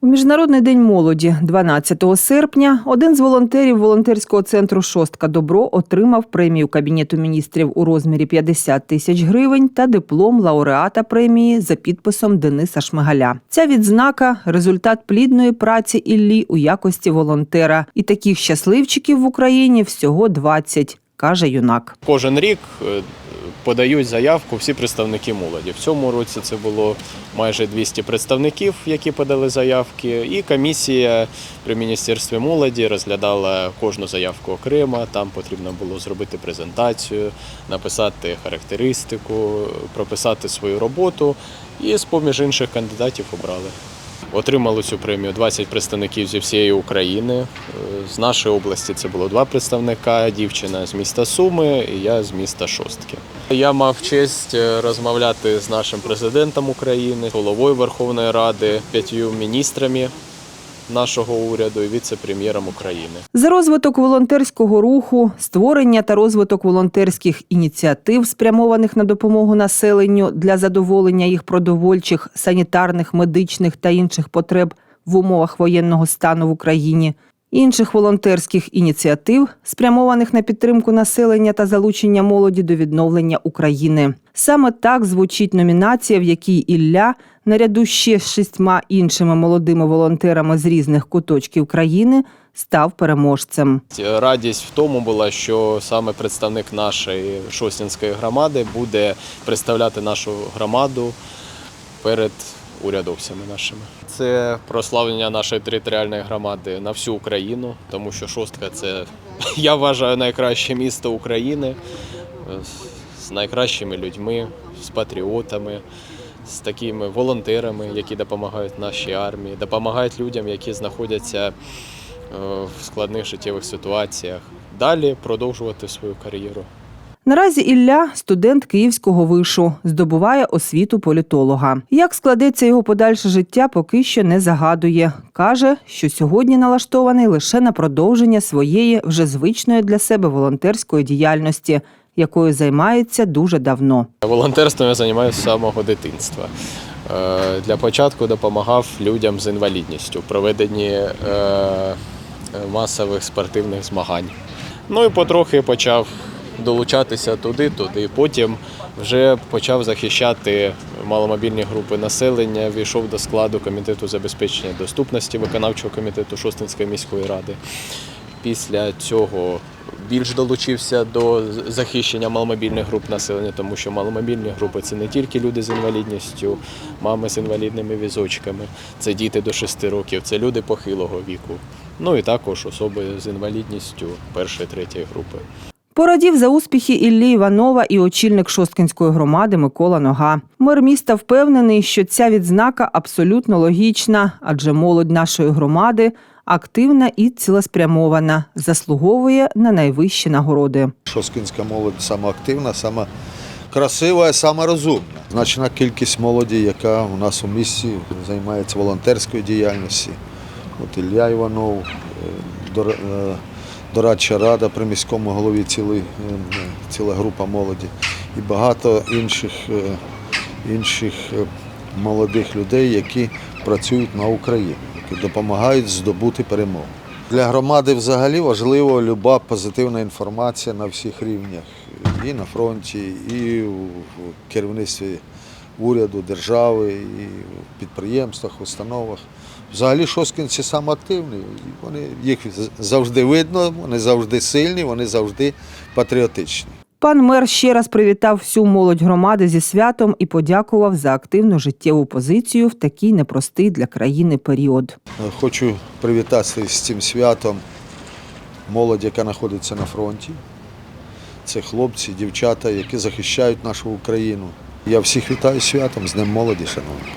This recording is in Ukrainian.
У Міжнародний день молоді, 12 серпня, один з волонтерів волонтерського центру Шостка Добро отримав премію Кабінету міністрів у розмірі 50 тисяч гривень та диплом лауреата премії за підписом Дениса Шмигаля. Ця відзнака результат плідної праці Іллі у якості волонтера. І таких щасливчиків в Україні всього 20, каже юнак. Кожен рік е, подають заявку всі представники молоді. В цьому році це було майже 200 представників, які подали заявки, і комісія при міністерстві молоді розглядала кожну заявку окремо. Там потрібно було зробити презентацію, написати характеристику, прописати свою роботу. І з поміж інших кандидатів обрали. Отримали цю премію 20 представників зі всієї України. Е, З нашої області це було два представника: дівчина з міста Суми і я з міста Шостки. Я мав честь е, розмовляти з нашим президентом України, головою Верховної Ради, п'ятью міністрами нашого уряду і віце-прем'єром України. За розвиток волонтерського руху, створення та розвиток волонтерських ініціатив, спрямованих на допомогу населенню для задоволення їх продовольчих, санітарних, медичних та інших потреб в умовах воєнного стану в Україні, інших волонтерських ініціатив, спрямованих на підтримку населення та залучення молоді до відновлення України. Саме так звучить номінація, в якій Ілля наряду ще з шістьма іншими молодими волонтерами з різних куточків країни став переможцем. Радість в тому була, що саме представник нашої Шостінської громади буде представляти нашу громаду перед урядовцями нашими. Це прославлення нашої територіальної громади на всю Україну, тому що шостка це я вважаю найкраще місто України з найкращими людьми, з патріотами. З такими волонтерами, які допомагають нашій армії, допомагають людям, які знаходяться е, в складних життєвих ситуаціях. Далі продовжувати свою кар'єру. Наразі Ілля студент Київського вишу, здобуває освіту політолога. Як складеться його подальше життя, поки що не загадує. Каже, що сьогодні налаштований лише на продовження своєї вже звичної для себе волонтерської діяльності, якою займається дуже давно. Волонтерством я займаюся з самого дитинства. Е, Для початку допомагав людям з інвалідністю в проведенні е, масових спортивних змагань. Ну і потрохи почав долучатися туди, туди. Потім вже почав захищати маломобільні групи населення, війшов до складу комітету забезпечення доступності виконавчого комітету Шостинської міської ради. Після цього більш долучився до захищення маломобільних груп населення, тому що маломобільні групи це не тільки люди з інвалідністю, мами з інвалідними візочками, це діти до 6 років, це люди похилого віку. Ну і також особи з інвалідністю першої, третьої групи. Порадів за успіхи Іллі Іванова і очільник Шосткинської громади Микола Нога. Мер міста впевнений, що ця відзнака абсолютно логічна, адже молодь нашої громади активна і цілеспрямована, заслуговує на найвищі нагороди. Шоскінська молодь сама активна, сама красива, сама розумна. Значна кількість молоді, яка у нас у місті займається волонтерською діяльністю. От Ілля Іванов, е, е, дорадча рада при міському голові цілий, е, ціла група молоді і багато інших, е, інших е, молодих людей, які працюють на Україні, які допомагають здобути перемогу. Для громади взагалі важлива люба позитивна інформація на всіх рівнях. І на фронті, і в керівництві уряду, держави, і в підприємствах, установах. Взагалі шосткінці саме активні. Вони, їх завжди видно, вони завжди сильні, вони завжди патріотичні. Пан мер ще раз привітав всю молодь громади зі святом і подякував за активну життєву позицію в такий непростий для країни період. Хочу привітати з цим святом молодь, яка знаходиться на фронті. Це хлопці, дівчата, які захищають нашу Україну. Я всіх вітаю святом, з Днем молоді, шановні.